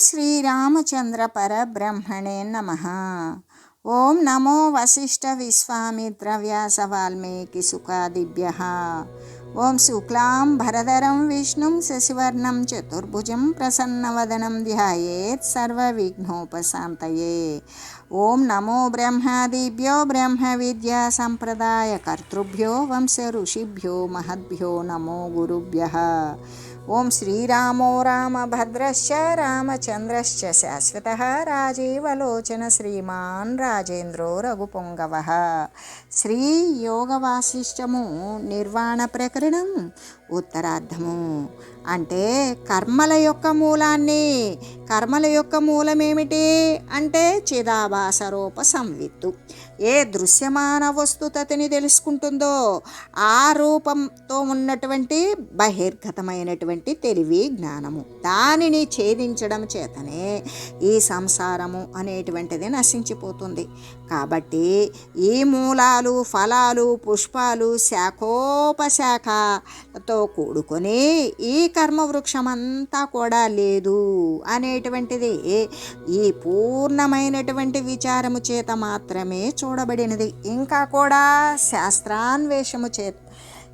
श्रीरामचन्द्रपरब्रह्मणे नम। ओं नमो वसिष्ठविश्वामित्रव्यासवाल्मीकिसुखादिभ्यः। ॐ शुक्लां भरधरं विष्णु शशिवर्ण चतुर्भुज प्रसन्न वनम ध्यानोपात ओं नमो ब्रह्मादिभ्यो ब्रह्म विद्यासद्यो वंश ऋषिभ्यो महद्भ्यो नमो गुरुभ्य। ఓం శ్రీరామో రామభద్రశ్చ రామచంద్రశ్చ శాశ్వత రాజీవలోచన శ్రీమాన్ రాజేంద్రో రఘుపొంగవ. శ్రీ యోగ వాసిష్టము నిర్వాణ ప్రకరణం ఉత్తరార్థము అంటే కర్మల యొక్క మూలాన్ని కర్మల యొక్క మూలమేమిటి? అంటే చిదాభాస రూప సంవిత్తు. ఏ దృశ్యమాన వస్తుతని తెలుసుకుంటుందో ఆ రూపంతో ఉన్నటువంటి బహిర్గతమైనటువంటి తెలివి జ్ఞానము. దానిని ఛేదించడం చేతనే ఈ సంసారము అనేటువంటిది నశించిపోతుంది. కాబట్టి ఈ మూలాలు ఫలాలు పుష్పాలు శాఖోపశాఖతో కూడుకొని ఈ కర్మవృక్షం అంతా కూడా లేదు అనేటువంటిది. ఈ పూర్ణమైనటువంటి విచారము చేత మాత్రమే చూడబడినది. ఇంకా కూడా శాస్త్రాన్వేషము చే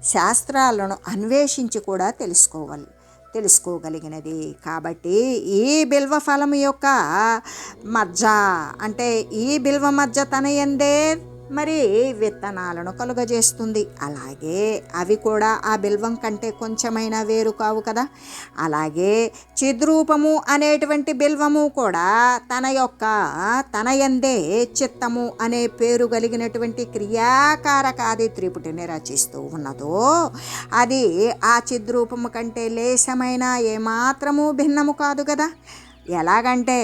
శాస్త్రాలను అన్వేషించి కూడా తెలుసుకోవాలి తెలుసుకోగలిగినది. కాబట్టి ఈ బిల్వ ఫలము యొక్క మజ్జ అంటే ఈ బిల్వ మజ్జ తన ఎందే మరి విత్తనాలను కలుగజేస్తుంది. అలాగే అవి కూడా ఆ బిల్వం కంటే కొంచెమైనా వేరు కావు కదా. అలాగే చిద్రూపము అనేటువంటి బిల్వము కూడా తన యొక్క తన ఎందే చిత్తము అనే పేరు కలిగినటువంటి క్రియాకారకాది త్రిపుటిని రచిస్తూ ఉన్నదో అది ఆ చిద్రూపము కంటే లేశమైన ఏమాత్రము భిన్నము కాదు కదా. ఎలాగంటే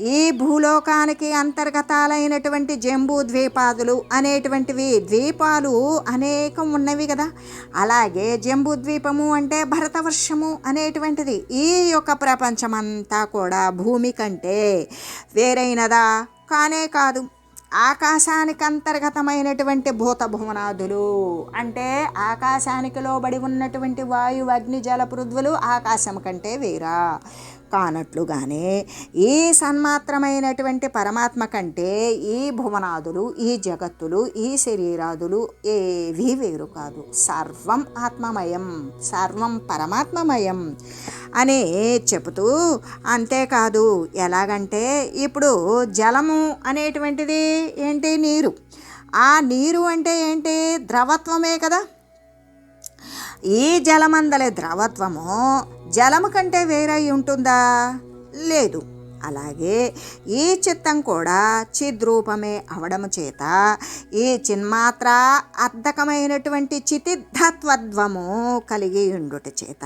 ఈ భూలోకానికి అంతర్గతాలైనటువంటి జంబూ ద్వీపాదులు అనేటువంటివి ద్వీపాలు అనేకం ఉన్నవి కదా. అలాగే జంబూ ద్వీపము అంటే భరతవర్షము అనేటువంటిది. ఈ యొక్క ప్రపంచమంతా కూడా భూమి కంటే వేరైనదా? కానే కాదు. ఆకాశానికి అంతర్గతమైనటువంటి భూత భువనాదులు అంటే ఆకాశానికి లోబడి ఉన్నటువంటి వాయు అగ్ని జల పృథ్వులు ఆకాశం కంటే వేరా. కానట్లుగానే ఈ సన్మాత్రమైనటువంటి పరమాత్మ కంటే ఈ భువనాదులు ఈ జగత్తులు ఈ శరీరాదులు ఏవీ వేరు కాదు. సర్వం ఆత్మమయం సర్వం పరమాత్మమయం అని చెబుతూ అంతేకాదు. ఎలాగంటే ఇప్పుడు జలము అనేటువంటిది ఏంటి? నీరు. ఆ నీరు అంటే ఏంటి? ద్రవత్వమే కదా. ఈ జలమందలే ద్రవత్వము జలము కంటే వేరై ఉంటుందా? లేదు. అలాగే ఈ చిత్తం కూడా చిద్రూపమే అవడము చేత ఈ చిన్మాత్ర అర్ధకమైనటువంటి చితిద్ధత్వత్వము కలిగి ఉండుట చేత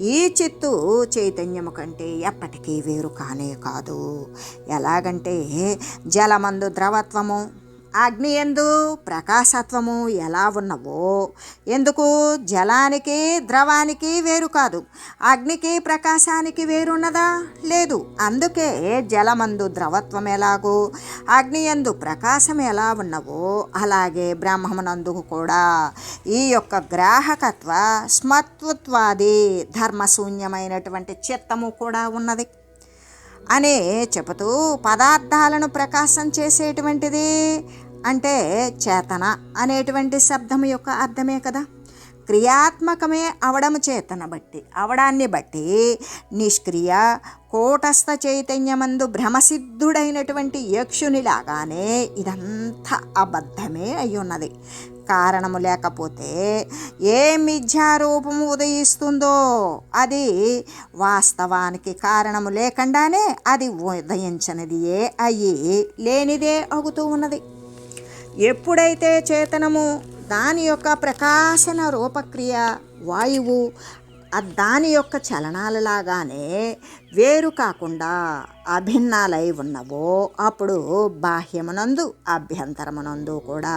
ఈ చిత్తు చైతన్యము కంటే ఎప్పటికీ వేరు కానే కాదు. ఎలాగంటే జలమందు ద్రవత్వము అగ్నియందు ప్రకాశత్వము ఎలా ఉన్నవో. ఎందుకు? జలానికి ద్రవానికి వేరు కాదు. అగ్నికి ప్రకాశానికి వేరున్నదా? లేదు. అందుకే జలమందు ద్రవత్వం ఎలాగో? అగ్నియందు ప్రకాశం ఎలా ఉన్నవో అలాగే బ్రహ్మమునందు కూడా. ఈ యొక్క గ్రాహకత్వ స్మత్వత్వాది ధర్మశూన్యమైనటువంటి చిత్తము కూడా ఉన్నది. అనే చెబుతూ పదార్థాలను ప్రకాశం చేసేటువంటిది అంటే చేతన అనేటువంటి శబ్దం యొక్క అర్థమే కదా. క్రియాత్మకమే అవడము చేతన బట్టి అవడాన్ని బట్టి నిష్క్రియ కోటస్థ చైతన్యమందు భ్రమసిద్ధుడైనటువంటి యక్షునిలాగానే ఇదంతా అబద్ధమే అయ్యున్నది. ఉన్నది కారణము లేకపోతే ఏ మిథ్యారూపము ఉదయిస్తుందో అది వాస్తవానికి కారణము లేకుండానే అది ఉదయించనిదియే అయ్యి లేనిదే అగుతూ ఉన్నది. ఎప్పుడైతే చేతనము దాని యొక్క ప్రకాశన రూపక్రియ వాయువు దాని యొక్క చలనాలలాగానే వేరు కాకుండా అభిన్నాలై ఉన్నవో అప్పుడు బాహ్యమునందు అభ్యంతరమునందు కూడా.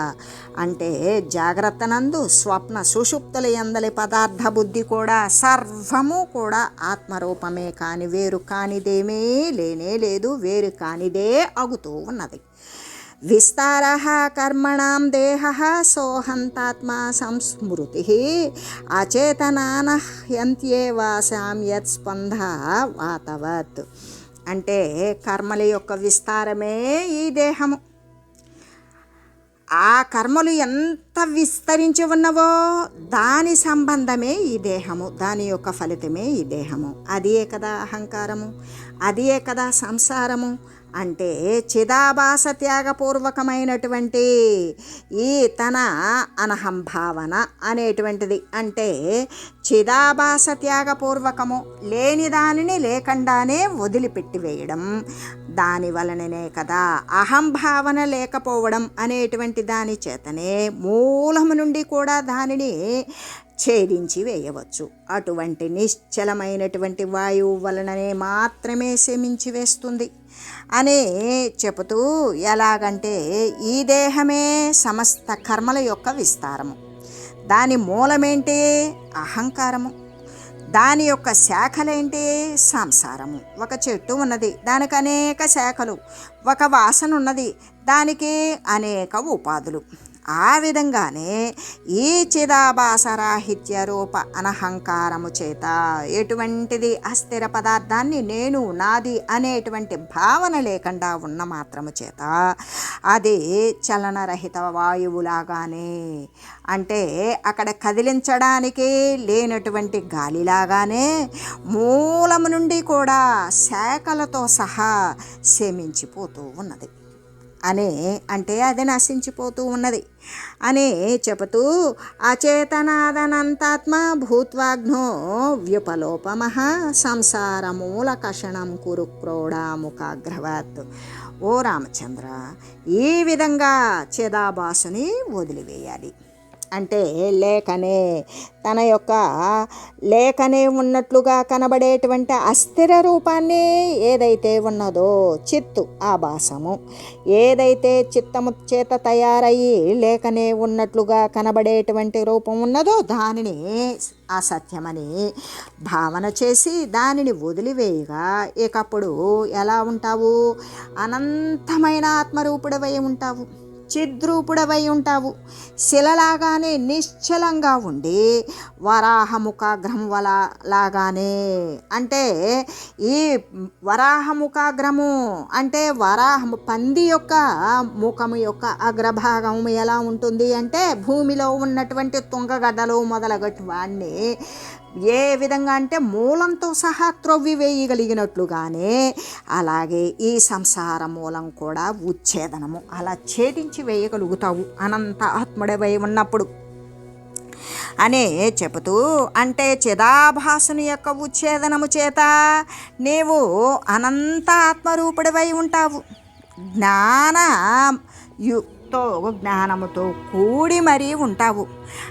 అంటే జాగ్రత్తనందు స్వప్న సుషుప్తుల ఎందలి పదార్థ బుద్ధి కూడా సర్వము కూడా ఆత్మరూపమే కాని వేరు కానిదేమీ లేనే లేదు వేరు కానిదే అగుతూ ఉన్నది. విస్తార కర్మణం దేహ సోహంతాత్మా సంస్మృతి అచేతనానహ్యంత్యేవాసాం యత్ స్పంద వాతవత్ అంటే కర్మల యొక్క విస్తారమే ఈ దేహము. ఆ కర్మలు ఎంత విస్తరించి ఉన్నవో దాని సంబంధమే ఈ దేహము దాని యొక్క ఫలితమే ఈ దేహము. అదే కదా అహంకారము అదే కదా సంసారము. అంటే చిదాభాస త్యాగపూర్వకమైనటువంటి ఈ తన అనహంభావన అనేటువంటిది. అంటే చిదాభాస త్యాగపూర్వకము లేని దానిని లేకుండానే వదిలిపెట్టివేయడం. దాని వలననే కదా అహంభావన లేకపోవడం అనేటువంటి దాని చేతనే మూలము నుండి కూడా దానిని ఛేదించి వేయవచ్చు. అటువంటి నిశ్చలమైనటువంటి వాయువు వలననే మాత్రమే శమించి వేస్తుంది. అని చెబుతూ ఎలాగంటే ఈ దేహమే సమస్త కర్మల యొక్క విస్తారము. దాని మూలమేంటి అహంకారము. దాని యొక్క శాఖలేంటి సంసారము. ఒక చెట్టు ఉన్నది దానికి అనేక శాఖలు. ఒక వాసన ఉన్నది దానికి అనేక ఉపాధులు. ఆ విధంగానే ఈ చిదాభాసరాహిత్య రూప అనహంకారము చేత ఎటువంటిది అస్థిర పదార్థాన్ని నేను నాది అనేటువంటి భావన లేకుండా ఉన్న మాత్రము చేత అది చలనరహిత వాయువులాగానే అంటే అక్కడ కదిలించడానికి లేనటువంటి గాలిలాగానే మూలము నుండి కూడా శాఖలతో సహా శమించిపోతూ ఉన్నది. అనే అంటే అది నశించిపోతూ ఉన్నది. అనే చెబుతూ అచేతనాదనంతాత్మ భూత్వాగ్నో వ్యుపలోపమ సంసారమూల కషణం కురు క్రోడాముఖాగ్రవత్. ఓ రామచంద్ర ఈ విధంగా చిదాభాసుని వదిలివేయాలి. అంటే లేఖనే. తన యొక్క లేఖనే ఉన్నట్లుగా కనబడేటువంటి అస్థిర రూపాన్ని ఏదైతే ఉన్నదో చిత్తు ఆభాసము ఏదైతే చిత్తము చేత తయారయ్యి లేఖనే ఉన్నట్లుగా కనబడేటువంటి రూపం ఉన్నదో దానిని అసత్యమని భావన చేసి దానిని వదిలివేయగా. ఇకప్పుడు ఎలా ఉంటావు? అనంతమైన ఆత్మరూపుడవై ఉంటావు. చిద్రూపుడవై ఉంటావు. శిలలాగానే నిశ్చలంగా ఉండి వరాహముఖాగ్రహం వల లాగానే అంటే ఈ వరాహముఖాగ్రము అంటే వరాహము పంది యొక్క ముఖము యొక్క అగ్రభాగం ఎలా ఉంటుంది అంటే భూమిలో ఉన్నటువంటి తుంగగడ్డలు మొదలగట్టు వాడిని ఏ విధంగా అంటే మూలంతో సహా త్రొవ్వి వేయగలిగినట్లుగానే అలాగే ఈ సంసార మూలం కూడా ఉచ్ఛేదనము. అలా ఛేదించి వేయగలుగుతావు. అనంత ఆత్ముడవై ఉన్నప్పుడు. అనే చెబుతూ అంటే చిదాభాసుని యొక్క ఉచ్ఛేదనము చేత నీవు అనంత ఆత్మరూపుడివై ఉంటావు. జ్ఞాన యు తో జ్ఞానముతో కూడి మరీ ఉంటావు.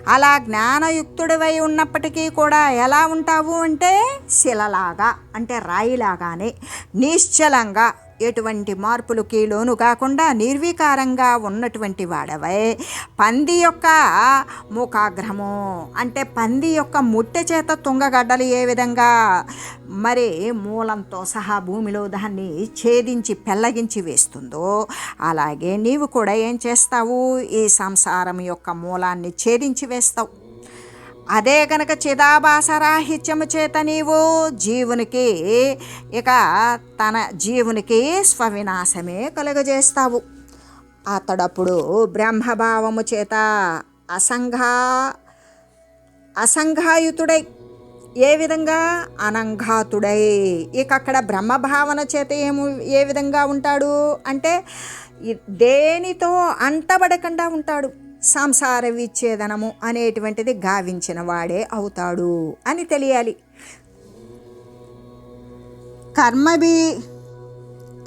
అలా జ్ఞానయుక్తుడివై ఉన్నప్పటికీ కూడా ఎలా ఉంటావు అంటే శిలలాగా అంటే రాయిలాగానే నిశ్చలంగా ఎటువంటి మార్పులకి లోను కాకుండా నిర్వికారంగా ఉన్నటువంటి వాడవై. పంది యొక్క ముఖాగ్రహము అంటే పంది యొక్క ముట్టె చేత తుంగగడ్డలు ఏ విధంగా మరి మూలంతో సహా భూమిలో దాన్ని ఛేదించి పెళ్ళగించి వేస్తుందో అలాగే నీవు కూడా ఏం చేస్తావు? ఈ సంసారం యొక్క మూలాన్ని ఛేదించి వేస్తావు. అదే కనుక చిదాభాసరాహిత్యము చేత నీవు జీవునికి ఇక తన జీవునికి స్వవినాశమే కలుగజేస్తావు. అతడప్పుడు బ్రహ్మభావము చేత అసంఘా అసంఘాయుతుడై ఏ విధంగా? అనంఘాతుడై. ఇక అక్కడ బ్రహ్మభావన చేత ఏము ఏ విధంగా ఉంటాడు? అంటే దేనితో అంటబడకుండా ఉంటాడు. సంసార విచ్ఛేదనము అనేటువంటిది గావించిన వాడే అవుతాడు అని తెలియాలి. కర్మబీ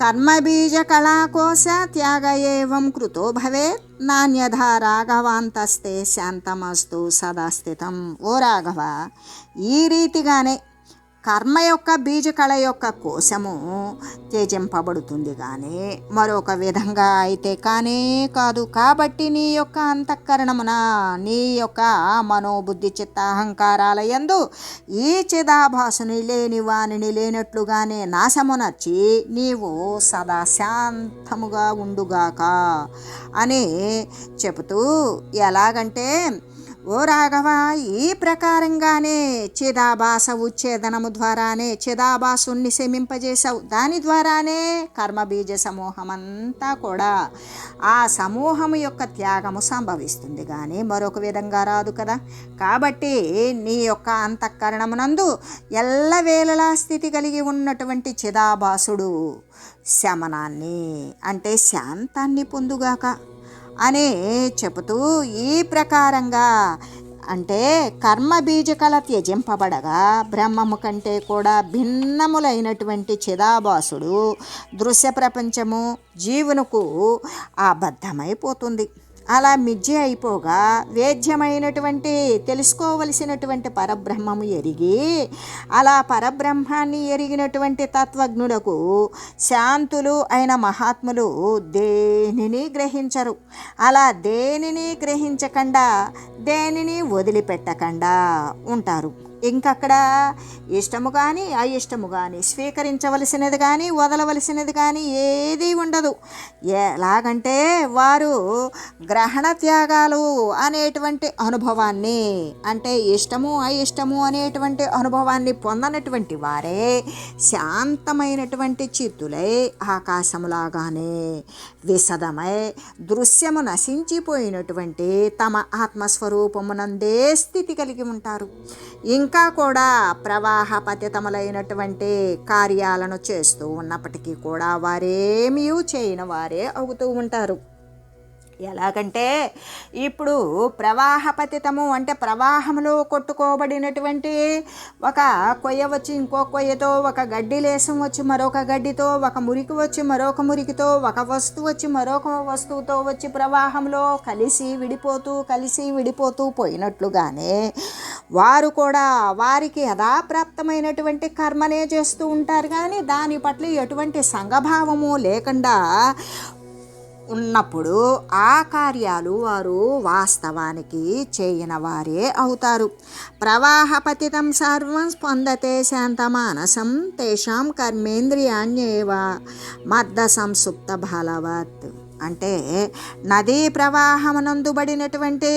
కర్మబీజ కళాకోశ త్యాగ ఏవం కృతో భవేత్ నాణ్యధా రాఘవాంతస్తే శాంతమస్తు సదాస్థితం ఓ రాఘవ ఈ రీతిగానే కర్మ యొక్క బీజకళ యొక్క కోశము త్యజింపబడుతుంది కానీ మరొక విధంగా అయితే కానే కాదు. కాబట్టి నీ యొక్క అంతఃకరణమున నీ యొక్క మనోబుద్ధి చిత్త అహంకారాల ఎందు ఈ చిదాభాసుని లేని వానిని లేనట్లుగానే నాశమునర్చి నీవు సదా శాంతముగా ఉండుగాక అని చెబుతూ ఎలాగంటే ఓ రాఘవ ఈ ప్రకారంగానే చిదాభాస ఉచ్ఛేదనము ద్వారానే చిదాభాసుణ్ణి శమింపజేశావు. దాని ద్వారానే కర్మబీజ సమూహం అంతా కూడా ఆ సమూహము యొక్క త్యాగము సంభవిస్తుంది. కానీ మరొక విధంగా రాదు కదా. కాబట్టి నీ యొక్క అంతఃకరణమునందు ఎల్లవేళలా స్థితి కలిగి ఉన్నటువంటి చిదాభాసుడు శమనాన్ని అంటే శాంతాన్ని పొందుగాక అని చెబుతూ ఈ ప్రకారంగా అంటే కర్మ బీజకల త్యజింపబడగా బ్రహ్మము కంటే కూడా భిన్నములైనటువంటి చిదాభాసుడు దృశ్య ప్రపంచము జీవునకు అబద్ధమైపోతుంది. అలా మిజ్జి అయిపోగా వేద్యమైనటువంటి తెలుసుకోవలసినటువంటి పరబ్రహ్మము ఎరిగి అలా పరబ్రహ్మాన్ని ఎరిగినటువంటి తత్వజ్ఞులకు శాంతులు అయిన మహాత్ములు దేనిని గ్రహించరు. అలా దేనిని గ్రహించకుండా దేనిని వదిలిపెట్టకుండా ఉంటారు. ఇంకక్కడ ఇష్టము కానీ అయిష్టము కానీ స్వీకరించవలసినది కానీ వదలవలసినది కానీ ఏదీ ఉండదు. ఎలాగంటే వారు గ్రహణ త్యాగాలు అనేటువంటి అనుభవాన్ని అంటే ఇష్టము అయిష్టము అనేటువంటి అనుభవాన్ని పొందనటువంటి వారే శాంతమైనటువంటి చిత్తులై ఆకాశములాగానే విశదమై దృశ్యము నశించిపోయినటువంటి తమ ఆత్మస్వరూపమునందే స్థితి కలిగి ఉంటారు. ఇంకా ఇంకా కూడా ప్రవాహ పతితములైనటువంటి కార్యాలను చేస్తూ ఉన్నప్పటికీ కూడా వారేమీ చేయని వారే అవుతూ ఉంటారు. ఎలాగంటే ఇప్పుడు ప్రవాహపతితము అంటే ప్రవాహంలో కొట్టుకోబడినటువంటి ఒక కొయ్య వచ్చి ఇంకో కొయ్యతో ఒక గడ్డి లేసం వచ్చి మరొక గడ్డితో ఒక మురికి వచ్చి మరొక మురికితో ఒక వస్తువు వచ్చి మరొక వస్తువుతో వచ్చి ప్రవాహంలో కలిసి విడిపోతూ కలిసి విడిపోతూ పోయినట్లుగానే వారు కూడా వారికి యథాప్రాప్తమైనటువంటి కర్మనే చేస్తూ ఉంటారు. కానీ దాని పట్ల ఎటువంటి సంఘభావము లేకుండా ఉన్నప్పుడు ఆ కార్యాలు వారు వాస్తవానికి చేయని వారే అవుతారు. ప్రవాహపతితం సర్వం స్పందతే శాంతమానసం తేషాం కర్మేంద్రియాణ్యేవ మద్ద సంసుప్త బలవత్ అంటే నదీ ప్రవాహమునందుబడినటువంటి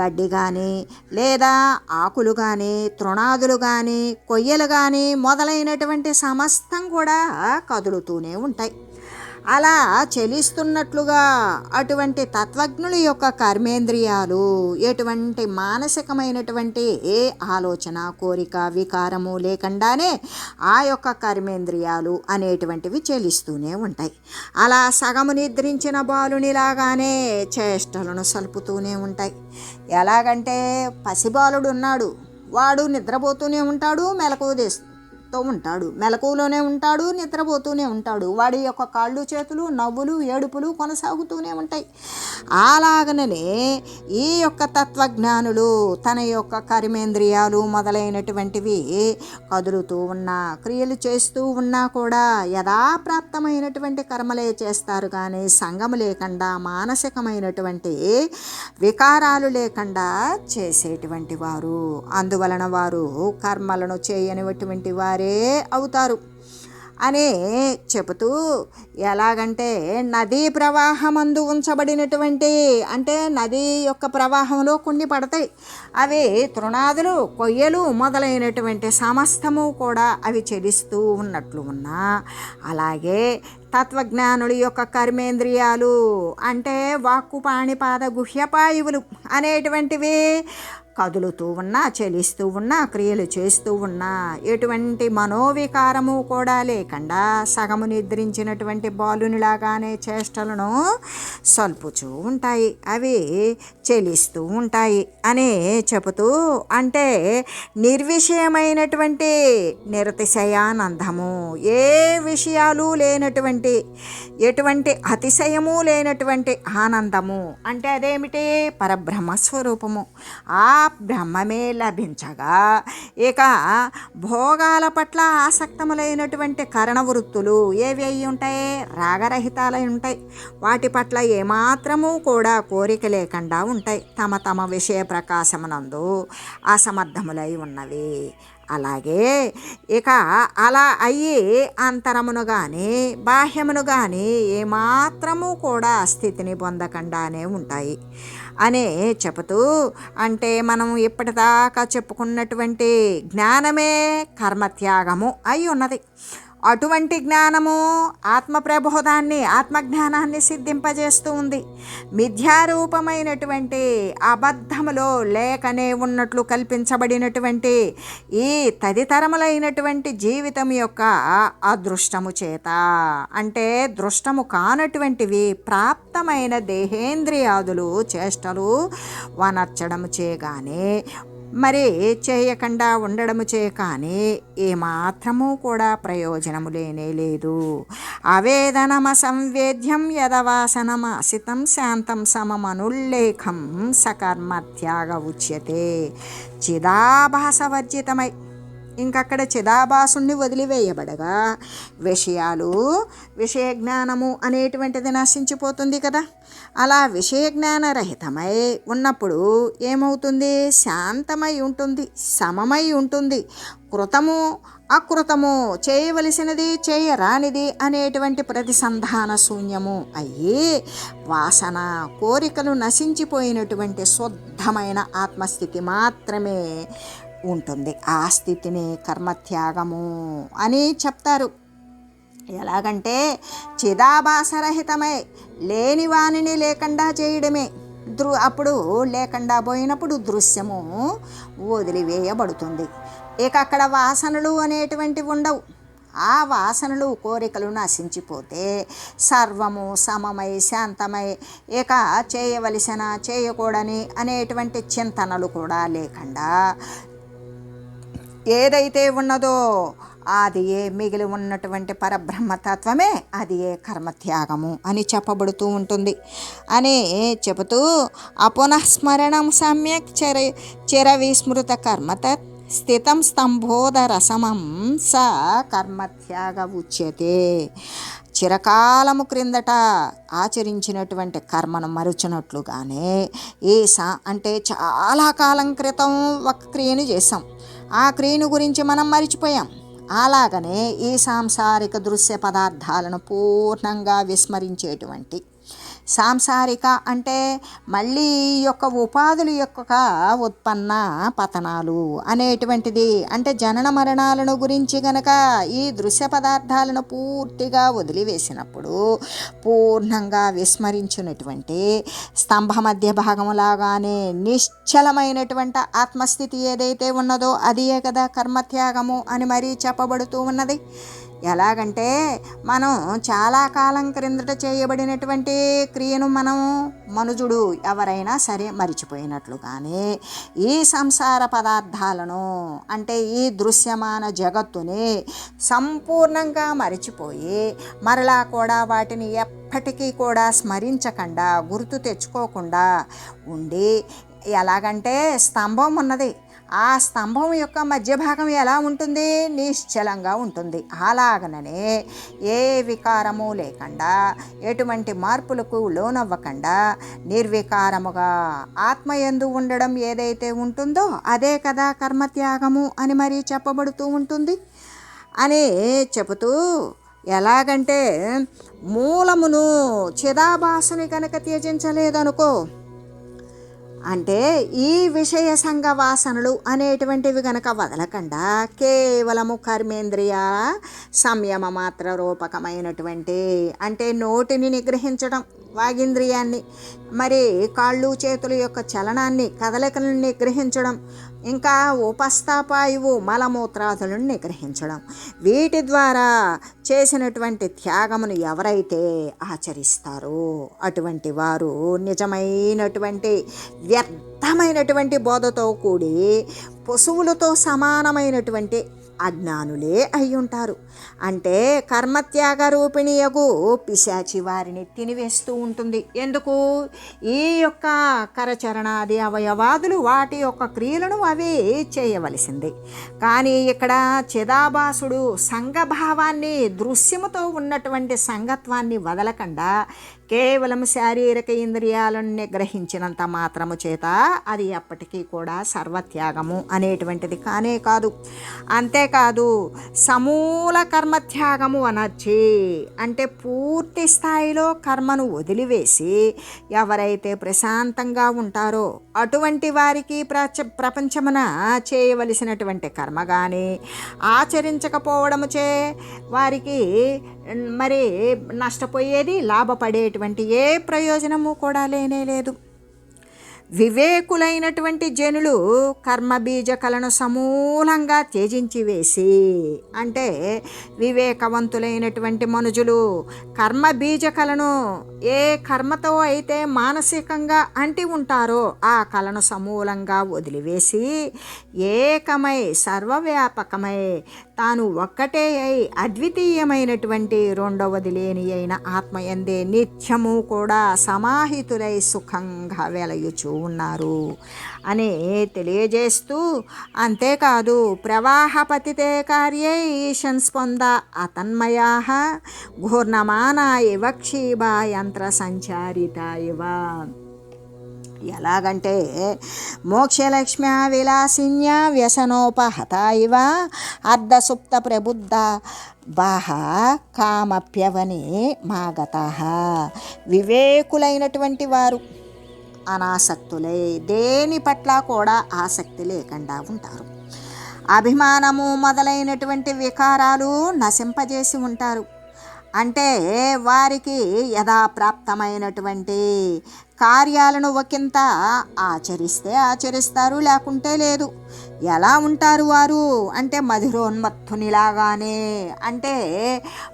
గడ్డి కానీ లేదా ఆకులు కానీ తృణాదులు కానీ కొయ్యలు కానీ మొదలైనటువంటి సమస్తం కూడా కదులుతూనే ఉంటాయి. అలా చెలిస్తున్నట్లుగా అటువంటి తత్వజ్ఞుల యొక్క కర్మేంద్రియాలు ఎటువంటి మానసికమైనటువంటి ఏ ఆలోచన కోరిక వికారము లేకుండానే ఆ యొక్క కర్మేంద్రియాలు అనేటువంటివి చెలిస్తూనే ఉంటాయి. అలా సగము నిద్రించిన బాలునిలాగానే చేష్టలను సలుపుతూనే ఉంటాయి. ఎలాగంటే పసిబాలుడు ఉన్నాడు వాడు నిద్రపోతూనే ఉంటాడు మెలకు తో ఉంటాడు. మెలకువలోనే ఉంటాడు నిద్రపోతూనే ఉంటాడు. వాడి యొక్క కాళ్ళు చేతులు నవ్వులు ఏడుపులు కొనసాగుతూనే ఉంటాయి. అలాగనే ఈ యొక్క తత్వజ్ఞానులు తన యొక్క కర్మేంద్రియాలు మొదలైనటువంటివి కదులుతూ ఉన్నా క్రియలు చేస్తూ ఉన్నా కూడా యథాప్రాప్తమైనటువంటి కర్మలే చేస్తారు కానీ సంగము లేకుండా మానసికమైనటువంటి వికారాలు లేకుండా చేసేటువంటి వారు. అందువలన వారు కర్మలను చేయనిటువంటి వారు అవుతారు. అని చెబుతూ ఎలాగంటే నదీ ప్రవాహమందు ఉంచబడినటువంటి అంటే నది యొక్క ప్రవాహంలో కొన్ని పడతాయి. అవి తృణాదులు కొయ్యలు మొదలైనటువంటి సమస్తము కూడా అవి చెలిస్తూ ఉన్నట్లు ఉన్నా అలాగే తత్వజ్ఞానుల యొక్క కర్మేంద్రియాలు అంటే వాక్కు పాణిపాద గుహ్యపాయువులు అనేటువంటివి కదులుతూ ఉన్నా చెలిస్తూ ఉన్నా క్రియలు చేస్తూ ఉన్నా ఎటువంటి మనోవికారము కూడా లేకుండా సగము నిద్రించినటువంటి బాలునిలాగానే చేష్టలను సల్పుచూ ఉంటాయి. అవి చెలిస్తూ ఉంటాయి అని చెబుతూ అంటే నిర్విషయమైనటువంటి నిరతిశయానందము. ఏ విషయాలు లేనటువంటి ఎటువంటి అతిశయము లేనటువంటి ఆనందము. అంటే అదేమిటి? పరబ్రహ్మ స్వరూపము ఆ బ్రహ్మమే లభించగా. ఇక భోగాల పట్ల ఆసక్తములైనటువంటి కరణ వృత్తులు ఏవి అయి ఉంటాయి? రాగరహితాలై ఉంటాయి. వాటి పట్ల ఏమాత్రము కూడా కోరిక లేకుండా ఉంటాయి. తమ తమ విషయ ప్రకాశమునందు అసమర్థములై ఉన్నవి. అలాగే ఇక అలా అయ్యి అంతరమును కానీ బాహ్యమును కానీ ఏమాత్రము కూడా స్థితిని పొందకుండానే ఉంటాయి. అనే చెబుతూ అంటే మనం ఇప్పటిదాకా చెప్పుకున్నటువంటి జ్ఞానమే కర్మత్యాగము అయి ఉన్నది. అటువంటి జ్ఞానము ఆత్మ ప్రబోధాన్ని ఆత్మజ్ఞానాన్ని సిద్ధింపజేస్తూ ఉంది. మిథ్యారూపమైనటువంటి అబద్ధములో లేకనే ఉన్నట్లు కల్పించబడినటువంటి ఈ తదితరములైనటువంటి జీవితం యొక్క అదృష్టము చేత. అంటే దృష్టము కానటువంటివి ప్రాప్తమైన దేహేంద్రియాదులు చేష్టలు వనర్చడము చేయగానే మరే చేయకుండా ఉండడము చే కానీ ఏమాత్రము కూడా ప్రయోజనము లేనే లేదు. అవేదనమ సంవేద్యం యదవాసనమాసితం శాంతం సమమనుల్లేఖం సకర్మత్యాగ ఉచ్యతే. చిదాభాసవర్జితమై ఇంకక్కడ చిదాభాసుణ్ణి వదిలివేయబడగా విషయాలు విషయ జ్ఞానము అనేటువంటిది నశించిపోతుంది కదా. అలా విషయ జ్ఞానరహితమై ఉన్నప్పుడు ఏమవుతుంది? శాంతమై ఉంటుంది సమమై ఉంటుంది. కృతము అకృతము చేయవలసినది చేయరానిది అనేటువంటి ప్రతిసంధాన శూన్యము అయ్యి వాసన కోరికలు నశించిపోయినటువంటి శుద్ధమైన ఆత్మస్థితి మాత్రమే ఉంటుంది. ఆ స్థితిని కర్మత్యాగము అని చెప్తారు. ఎలాగంటే చిదాభాసరహితమై లేని వాణిని లేకుండా చేయడమే. దృ అప్పుడు లేకుండా పోయినప్పుడు దృశ్యము వదిలివేయబడుతుంది. ఇక అక్కడ వాసనలు అనేటువంటివి ఉండవు. ఆ వాసనలు కోరికలు నశించిపోతే సర్వము సమమై శాంతమై ఇక చేయవలసిన చేయకూడని అనేటువంటి చింతనలు కూడా లేకుండా ఏదైతే ఉన్నదో అది ఏ మిగిలి ఉన్నటువంటి పరబ్రహ్మతత్వమే అది ఏ కర్మత్యాగము అని చెప్పబడుతూ ఉంటుంది. అని చెబుతూ అపునఃస్మరణం సమ్యక్ చర చిర విస్మృత కర్మతత్ స్థితం స్తంభోదరసమం స కర్మత్యాగ ఉచ్యతే. చిరకాలము క్రిందట ఆచరించినటువంటి కర్మను మరుచినట్లుగానే ఈ సా అంటే చాలా కాలం క్రితం ఒక క్రియను చేసాం ఆ క్రియను గురించి మనం మరిచిపోయాం. అలాగనే ఈ సాంసారిక దృశ్య పదార్థాలను పూర్ణంగా విస్మరించేటువంటి సాంసారిక అంటే మళ్ళీ ఈ యొక్క ఉపాధుల యొక్క ఉత్పన్న పతనాలు అనేటువంటిది. అంటే జనన మరణాలను గురించి గనక ఈ దృశ్య పదార్థాలను పూర్తిగా వదిలివేసినప్పుడు పూర్ణంగా విస్మరించినటువంటి స్తంభ మధ్య భాగములాగానే నిశ్చలమైనటువంటి ఆత్మస్థితి ఏదైతే ఉన్నదో అదియే కదా కర్మత్యాగము అని మరీ చెప్పబడుతూ ఉన్నది. ఎలాగంటే మనం చాలా కాలం క్రిందట చేయబడినటువంటి క్రియను మనం మనుజుడు ఎవరైనా సరే మరిచిపోయినట్లుగానే ఈ సంసార పదార్థాలను అంటే ఈ దృశ్యమాన జగత్తుని సంపూర్ణంగా మరిచిపోయి మరలా కూడా వాటిని ఎప్పటికీ కూడా స్మరించకుండా గుర్తు తెచ్చుకోకుండా ఉండి ఎలాగంటే స్తంభం ఉన్నది. ఆ స్తంభం యొక్క మధ్య భాగం ఎలా ఉంటుంది? నిశ్చలంగా ఉంటుంది. అలాగననే ఏ వికారము లేకుండా ఎటువంటి మార్పులకు లోనవ్వకుండా నిర్వికారముగా ఆత్మయందు ఉండడం ఏదైతే ఉంటుందో అదే కదా కర్మత్యాగము అని మరీ చెప్పబడుతూ ఉంటుంది. అని చెబుతూ ఎలాగంటే మూలమును చిదాభాసుని కనుక త్యజించలేదనుకో అంటే ఈ విషయ సంఘ వాసనలు అనేటువంటివి గనక వదలకుండా కేవలము కర్మేంద్రియ సంయమ మాత్ర రూపకమైనటువంటి అంటే నోటిని నిగ్రహించడం వాగింద్రియాన్ని మరి కాళ్ళు చేతుల యొక్క చలనాన్ని కదలికలను నిగ్రహించడం ఇంకా ఉపస్థాపాయువు మలమూత్రాదులను నిగ్రహించడం. వీటి ద్వారా చేసినటువంటి త్యాగమును ఎవరైతే ఆచరిస్తారో అటువంటి వారు నిజమైనటువంటి వ్యర్థమైనటువంటి బోధతో కూడి పశువులతో సమానమైనటువంటి అజ్ఞానులే అయి ఉంటారు అంటే కర్మత్యాగ రూపిణియగు పిశాచి వారిని తినివేస్తూ ఉంటుంది. ఎందుకు? ఈ యొక్క కరచరణాది అవయవాదులు వాటి యొక్క క్రియలను అవి చేయవలసింది. కానీ ఇక్కడ చిదాభాసుడు సంఘభావాన్ని దృశ్యముతో ఉన్నటువంటి సంగత్వాన్ని వదలకుండా కేవలం శారీరక ఇంద్రియాలను నిగ్రహించినంత మాత్రము చేత అది ఎప్పటికీ కూడా సర్వత్యాగము అనేటువంటిది కానే కాదు. అంతే కాదు సమూల కర్మత్యాగము అనర్చి. అంటే పూర్తి స్థాయిలో కర్మను వదిలివేసి ఎవరైతే ప్రశాంతంగా ఉంటారో అటువంటి వారికి ప్రచ ప్రపంచమున చేయవలసినటువంటి కర్మ కానీ ఆచరించకపోవడము చే వారికి మరి నష్టపోయేది లాభపడేటువంటి ఏ ప్రయోజనము కూడా లేనే లేదు. వివేకులైనటువంటి జనులు కర్మబీజ కళను సమూలంగా త్యజించి వేసి అంటే వివేకవంతులైనటువంటి మనుజులు కర్మబీజ కళను ఏ కర్మతో అయితే మానసికంగా అంటి ఉంటారో ఆ కళను సమూలంగా వదిలివేసి ఏకమై సర్వవ్యాపకమై తాను ఒక్కటే అయి అద్వితీయమైనటువంటి రెండవది లేని అయిన ఆత్మయందే నిత్యము కూడా సమాహితులై సుఖంగా వెలయుచు ఉన్నారు అని తెలియజేస్తూ అంతేకాదు ప్రవాహపతితే కార్యే ఈశన్ స్పంద అతన్మయా ఘూర్ణమానా ఇవ క్షీభా యంత్ర సంచారిత ఇవ ఎలాగంటే మోక్షలక్ష్మ్య విలాసిన్య వ్యసనోపహత ఇవ అర్ధసుప్త ప్రబుద్ధ బాహ కామప్యవని మాగత. వివేకులైనటువంటి వారు అనాసక్తులై దేని పట్ల కూడా ఆసక్తి లేకుండా ఉంటారు. అభిమానము మొదలైనటువంటి వికారాలు నశింపజేసి ఉంటారు. అంటే వారికి యథాప్రాప్తమైనటువంటి కార్యాలను ఒకంత ఆచరిస్తే ఆచరిస్తారు లేకుంటే లేదు. ఎలా ఉంటారు వారు? అంటే మధురోన్మత్తునిలాగానే. అంటే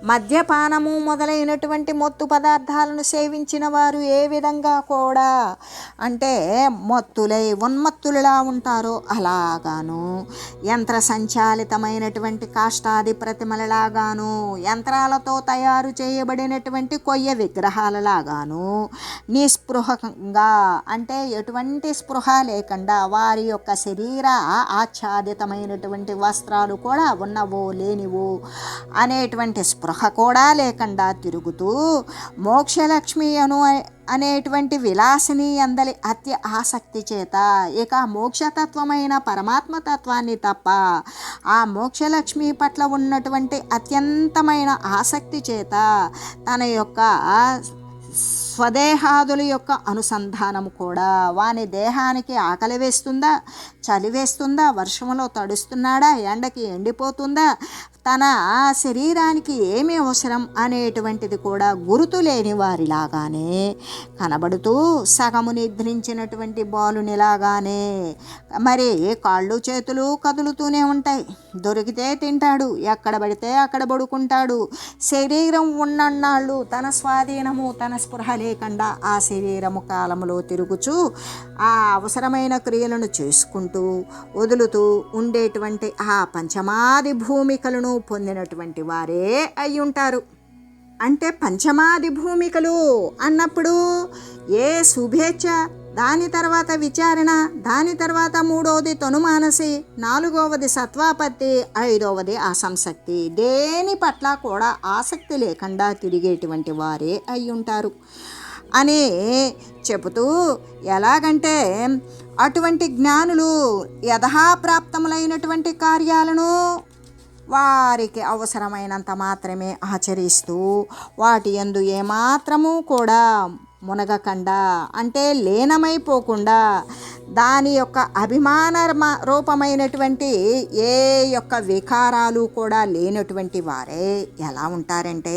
మద్యపానము మొదలైనటువంటి మొత్తు పదార్థాలను సేవించిన వారు ఏ విధంగా కూడా? అంటే మొత్తులై ఉన్మత్తులులా ఉంటారో అలాగాను. యంత్ర సంచాలితమైనటువంటి కాష్టాది ప్రతిమలలాగాను యంత్రాలతో తయారు చేయబడినటువంటి కొయ్య విగ్రహాలలాగాను నిస్పృహ నిస్పృహంగా అంటే ఎటువంటి స్పృహ లేకుండా వారి యొక్క శరీర ఆచ్ఛాదితమైనటువంటి వస్త్రాలు కూడా ఉన్నవో లేనివో అనేటువంటి స్పృహ కూడా లేకుండా తిరుగుతూ మోక్షలక్ష్మి అను అనేటువంటి విలాసిని అందలి అత్య ఆసక్తి చేత ఇక మోక్షతత్వమైన పరమాత్మతత్వాన్ని తప్ప ఆ మోక్షలక్ష్మి పట్ల ఉన్నటువంటి అత్యంతమైన ఆసక్తి చేత తన యొక్క స్వదేహాదుల యొక్క అనుసంధానం కూడా. వాని దేహానికి ఆకలి వేస్తుందా? చలి వేస్తుందా? వర్షంలో తడుస్తున్నాడా? ఎండకి ఎండిపోతుందా? తన శరీరానికి ఏమి అవసరం అనేటువంటిది కూడా గుర్తు లేని వారిలాగానే కనబడుతూ సగము నిద్రించినటువంటి బాలునిలాగానే. మరి కాళ్ళు చేతులు కదులుతూనే ఉంటాయి. దొరికితే తింటాడు ఎక్కడ పడితే అక్కడ పడుకుంటాడు. శరీరం ఉన్నన్నాళ్ళు తన స్వాధీనము తన స్పృహ లేకుండా ఆ శరీరము కాలంలో తిరుగుచు ఆ అవసరమైన క్రియలను చేసుకుంటూ వదులుతూ ఉండేటువంటి ఆ పంచమాది భూమికలను పొందినటువంటి వారే అయి ఉంటారు అంటే పంచమాది భూమికలు అన్నప్పుడు ఏ శుభేచ్ఛ దాని తర్వాత విచారణ దాని తర్వాత మూడవది తనుమానసి నాలుగవది సత్వాపత్తి ఐదవది అసంశక్తి దేని పట్ల కూడా ఆసక్తి లేకుండా తిరిగేటువంటి వారే అయి ఉంటారు అని చెబుతూ ఎలాగంటే అటువంటి జ్ఞానులు యథాప్రాప్తములైనటువంటి కార్యాలను వారికి అవసరమైనంత మాత్రమే ఆచరిస్తూ వాటి యందు ఏమాత్రము కూడా మునగకుండా అంటే లీనమైపోకుండా దాని యొక్క అభిమాన మ- రూపమైనటువంటి ఏ యొక్క వికారాలు కూడా లేనటువంటి వారే ఎలా ఉంటారంటే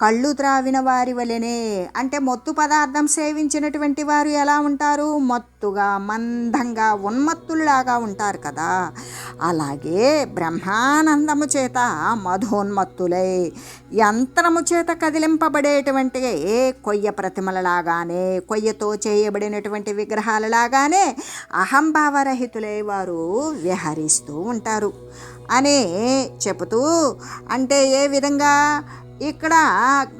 కళ్ళు త్రావిన వారి వలెనే అంటే మొత్తు పదార్థం సేవించినటువంటి వారు ఎలా ఉంటారు? మత్తుగా మందంగా ఉన్మత్తుల్లాగా ఉంటారు కదా. అలాగే బ్రహ్మానందము చేత మధోన్మత్తులై యంత్రము చేత కదిలింపబడేటువంటి కొయ్య ప్రతిమలలాగానే కొయ్యతో చేయబడినటువంటి విగ్రహాలలాగానే అహంభావరహితులై వారు విహరిస్తూ ఉంటారు. అని చెబుతూ అంటే ఏ విధంగా ఇక్కడ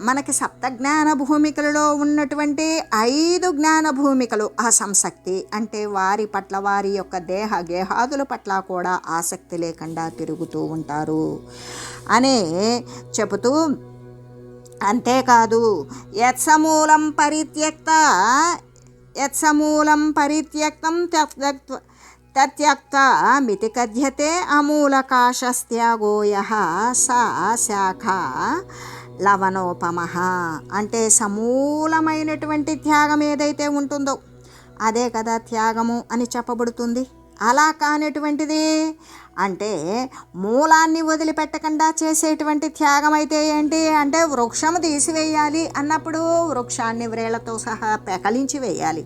మనకి సప్త జ్ఞాన భూమికలలో ఉన్నటువంటి ఐదు జ్ఞాన భూమికలు అసంశక్తి అంటే వారి పట్ల వారి యొక్క దేహ గేహాదుల పట్ల కూడా ఆసక్తి లేకుండా తిరుగుతూ ఉంటారు. అనే చెబుతూ అంతేకాదు యత్సమూలం పరిత్యక్త యత్సమూలం పరిత్యక్తం త్యక్త తత్యక్త మితి కథ్యతే అమూలకాశస్త్యాగోయ సా శాఖ లవణోపమ అంటే సమూలమైనటువంటి త్యాగం ఏదైతే ఉంటుందో అదే కదా త్యాగము అని చెప్పబడుతుంది. అలా కానిటువంటిది అంటే మూలాన్ని వదిలిపెట్టకుండా చేసేటువంటి త్యాగం అయితే ఏంటి? అంటే వృక్షము తీసివేయాలి అన్నప్పుడు వృక్షాన్ని వ్రేళ్ళతో సహా పెకలించి వేయాలి.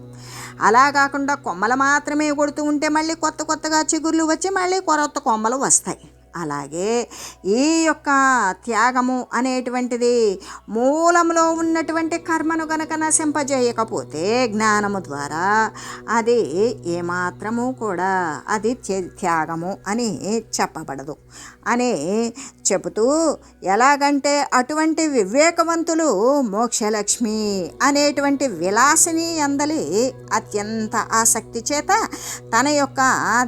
అలా కాకుండా కొమ్మలు మాత్రమే కొడుతూ ఉంటే మళ్ళీ కొత్త కొత్తగా చిగుర్లు వచ్చి మళ్ళీ కొత్త కొమ్మలు వస్తాయి. అలాగే ఈ యొక్క త్యాగము అనేటువంటిది మూలంలో ఉన్నటువంటి కర్మను గనక నశింపజేయకపోతే జ్ఞానము ద్వారా అది ఏమాత్రము కూడా అది త్యాగము అని చెప్పబడదు. అని చెబుతూ ఎలాగంటే అటువంటి వివేకవంతులు మోక్షలక్ష్మి అనేటువంటి విలాసిని అందలి అత్యంత ఆసక్తి చేత తన యొక్క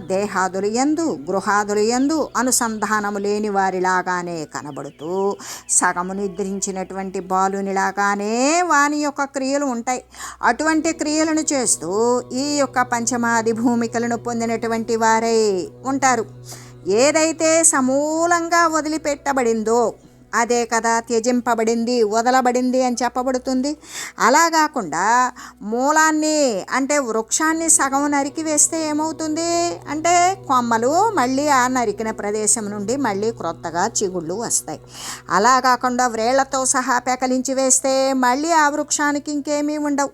దేహాదులు ఎందు గృహాదులు ఎందు అనుసంధానము లేని వారిలాగానే కనబడుతూ సగము నిద్రించినటువంటి బాలునిలాగానే వాని యొక్క క్రియలు ఉంటాయి. అటువంటి క్రియలను చేస్తూ ఈ యొక్క పంచమాది భూమికలను పొందినటువంటి వారై ఉంటారు. ఏదైతే సమూలంగా వదిలిపెట్టబడిందో అదే కదా త్యజింపబడింది వదలబడింది అని చెప్పబడుతుంది. అలా కాకుండా మూలాన్ని అంటే వృక్షాన్ని సగం నరికి వేస్తే ఏమవుతుంది? అంటే కొమ్మలు మళ్ళీ ఆ నరికిన ప్రదేశం నుండి మళ్ళీ క్రొత్తగా చిగుళ్ళు వస్తాయి. అలా కాకుండా వ్రేళ్ళతో సహా పెకలించి వేస్తే మళ్ళీ ఆ వృక్షానికి ఇంకేమీ ఉండవు.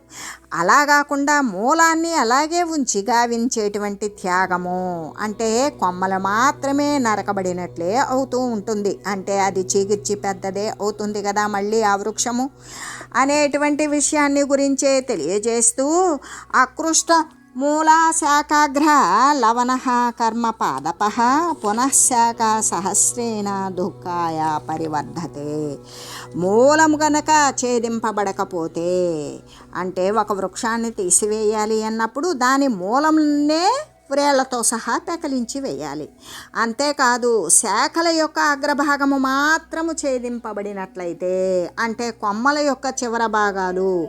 అలా కాకుండా మూలాన్ని అలాగే ఉంచి గావించేటువంటి త్యాగము. అంటే కొమ్మలు మాత్రమే నరకబడినట్లే అవుతూ ఉంటుంది. అంటే అది చిగిర్చి పెద్దదే అవుతుంది కదా మళ్ళీ ఆ వృక్షము అనేటువంటి విషయాన్ని గురించే తెలియజేస్తూ అకృష్ట మూలా శాఖాగ్ర లవణ కర్మ పాదప పునఃశాఖ సహస్రేణ దుఃఖాయ పరివర్ధతే. మూలము గనక ఛేదింపబడకపోతే అంటే ఒక వృక్షాన్ని తీసివేయాలి అన్నప్పుడు దాని మూలంనే వ్రేళ్ళతో సహా పెకలించి వేయాలి. అంతేకాదు శాఖల యొక్క అగ్రభాగము మాత్రము ఛేదింపబడినట్లయితే అంటే కొమ్మల యొక్క చివర భాగాలు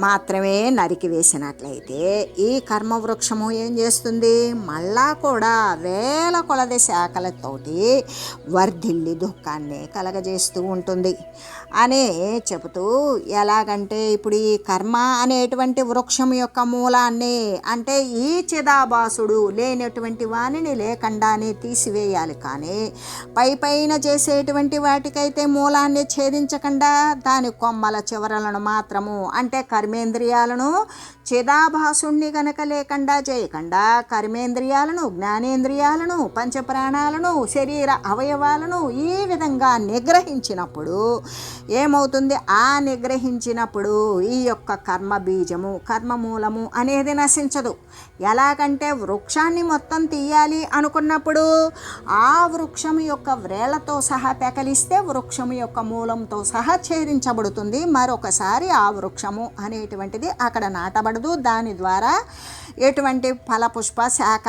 మాత్రమే నరికివేసినట్లయితే ఈ కర్మవృక్షము ఏం చేస్తుంది? మళ్ళా కూడా వేల కొలది శాఖలతోటి వర్ధిల్లి దుఃఖాన్ని కలగజేస్తూ ఉంటుంది. అని చెబుతూ ఎలాగంటే ఇప్పుడు ఈ కర్మ అనేటువంటి వృక్షం యొక్క మూలాన్ని అంటే ఈ చిదాభాసుడు లేనటువంటి వానిని లేకుండానే తీసివేయాలి కానీ పై పైన చేసేటువంటి వాటికైతే మూలాన్ని ఛేదించకుండా దాని కొమ్మల చివరలను మాత్రము అంటే కర్మేంద్రియాలను చిదాభాసుణ్ణి గనక లేకుండా చేయకుండా కర్మేంద్రియాలను జ్ఞానేంద్రియాలను పంచప్రాణాలను శరీర అవయవాలను ఈ విధంగా నిగ్రహించినప్పుడు ఏమవుతుంది? ఆ నిగ్రహించినప్పుడు ఈ యొక్క కర్మ బీజము కర్మ మూలము అనేది నశించదు. ఎలాగంటే వృక్షాన్ని మొత్తం తీయాలి అనుకున్నప్పుడు ఆ వృక్షం యొక్క వ్రేళ్ళతో సహా పెకలిస్తే వృక్షం యొక్క మూలంతో సహా ఛేదించబడుతుంది. మరొకసారి ఆ వృక్షము అనేటువంటిది అక్కడ ఉండకూడదు దాని ద్వారా ఎటువంటి ఫలపుష్ప శాఖ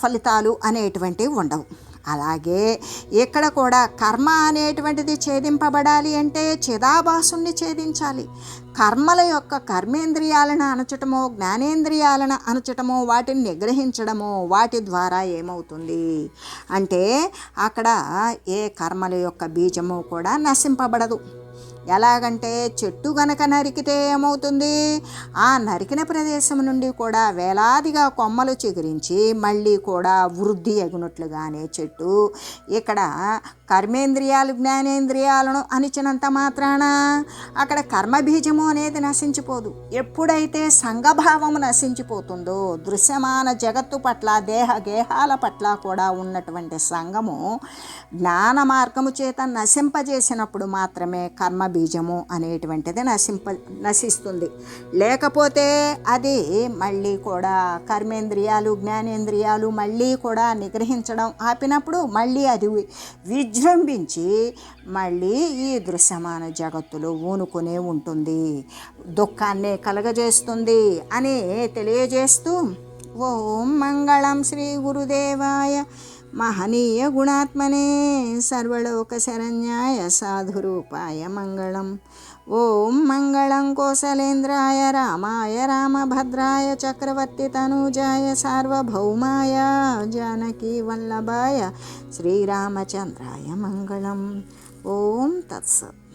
ఫలితాలు అనేటువంటివి ఉండవు. అలాగే ఇక్కడ కూడా కర్మ అనేటువంటిది ఛేదింపబడాలి అంటే చిదాభాసుని ఛేదించాలి. కర్మల యొక్క కర్మేంద్రియాలను అణచటమో జ్ఞానేంద్రియాలను అణచటమో వాటిని నిగ్రహించడమో వాటి ద్వారా ఏమవుతుంది అంటే అక్కడ ఏ కర్మల యొక్క బీజము కూడా నశింపబడదు. ఎలాగంటే చెట్టు గనక నరికితే ఏమవుతుంది? ఆ నరికిన ప్రదేశం నుండి కూడా వేలాదిగా కొమ్మలు చిగురించి మళ్ళీ కూడా వృద్ధి ఎగునట్లుగానే చెట్టు ఇక్కడ కర్మేంద్రియాలు జ్ఞానేంద్రియాలను అనిచినంత మాత్రాన అక్కడ కర్మబీజము అనేది నశించిపోదు. ఎప్పుడైతే సంఘభావము నశించిపోతుందో దృశ్యమాన జగత్తు పట్ల దేహ గేహాల పట్ల కూడా ఉన్నటువంటి సంఘము జ్ఞాన మార్గము చేత నశింపజేసినప్పుడు మాత్రమే బీజము అనేటువంటిది నశింప నశిస్తుంది. లేకపోతే అది మళ్ళీ కూడా కర్మేంద్రియాలు జ్ఞానేంద్రియాలు మళ్ళీ కూడా నిగ్రహించడం ఆపినప్పుడు మళ్ళీ అది విజృంభించి మళ్ళీ ఈ దృశ్యమాన జగత్తులో ఊనుకునే ఉంటుంది. దుఃఖాన్ని కలగజేస్తుంది అని తెలియజేస్తూ ఓం మంగళం శ్రీ గురుదేవాయ महनीयगुणात्मने सर्वलोकशरण्याय साधुरूपाय मङ्गलम् ॐ मङ्गलं कोसलेन्द्राय, रामाय, रामभद्राय चक्रवर्तितनुजाय सार्वभौमाय जानकीवल्लभाय श्रीरामचन्द्राय मङ्गलम् ॐ तत्सत्।